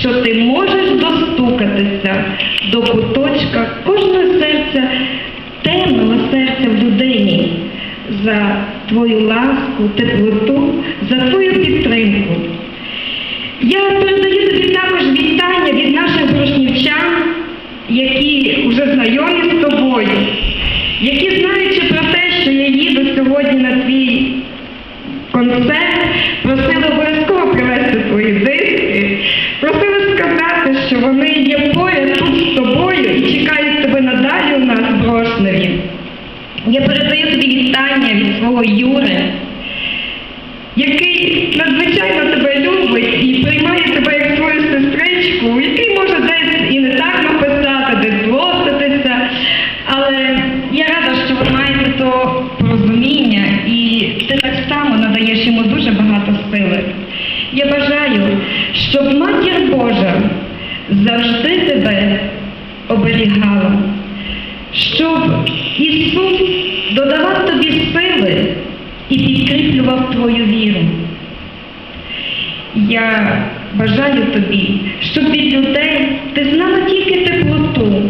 що ти можеш достукатися до куточка кожного серця, темного серця в людині за твою ласку, теплоту, за твою підтримку. Я передаю тобі також вітання від наших грушнівчан, які вже знайомі з тобою, які знаючи про те, що я їду сьогодні на твій концерт, що є поряд тут з тобою чекають тебе надалі у нас в Брошневі. Я передаю тобі вітання від свого Юри, який надзвичайно тебе любить і приймає тебе як свою сестричку, який може десь і не так написати, десь злоститися. Але я рада, що ви маєте то порозуміння, і ти так само надаєш йому дуже багато сили. Я бажаю, щоб матір Божа завжди тебе оберігала, щоб Ісус додавав тобі сили і підкріплював твою віру. Я бажаю тобі, щоб від людей ти знала тільки теплоту,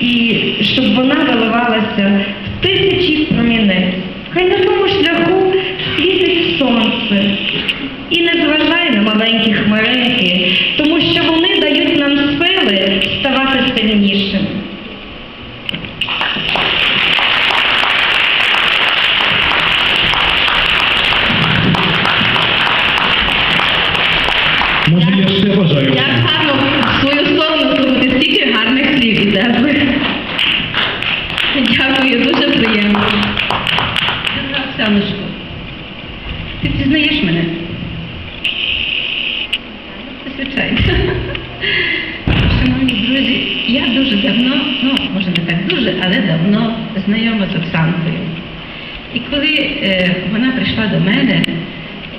і щоб вона виливалася в тисячі промінець. Хай на тому шляху Оксаночко, ти пізнаєш мене? Звичайно. Шановні друзі, я дуже давно, ну, може не так дуже, але давно знайома з Оксанкою. І коли е, вона прийшла до мене,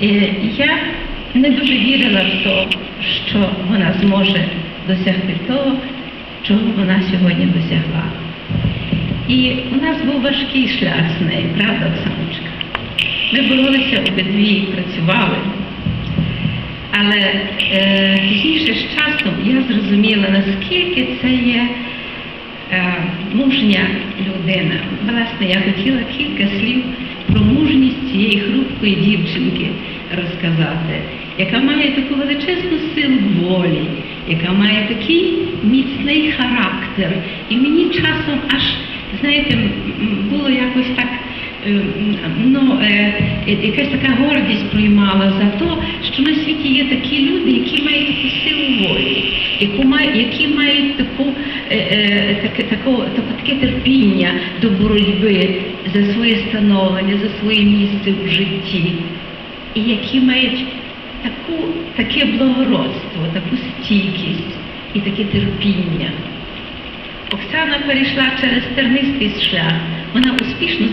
е, я не дуже вірила в те, що вона зможе досягти того, чого вона сьогодні досягла. І у нас був важкий шлях з нею, правда, Оксаночка? Ми боролися обидві, працювали. Але е, пізніше з часом я зрозуміла, наскільки це є е, мужня людина. Власне, я хотіла кілька слів про мужність цієї хрупкої дівчинки розказати, яка має таку величезну силу волі, яка має такий міцний характер. І мені часом аж, знаєте, було якось так. Е, Ну, е, якась така гордість приймала за те, що на світі є такі люди, які мають таку силу волі, які мають таку, е, таке, тако, таке терпіння до боротьби за своє становлення, за своє місце в житті, і які мають таку, таке благородство, таку стійкість і таке терпіння. Оксана перейшла через тернистий шлях. Вона успішно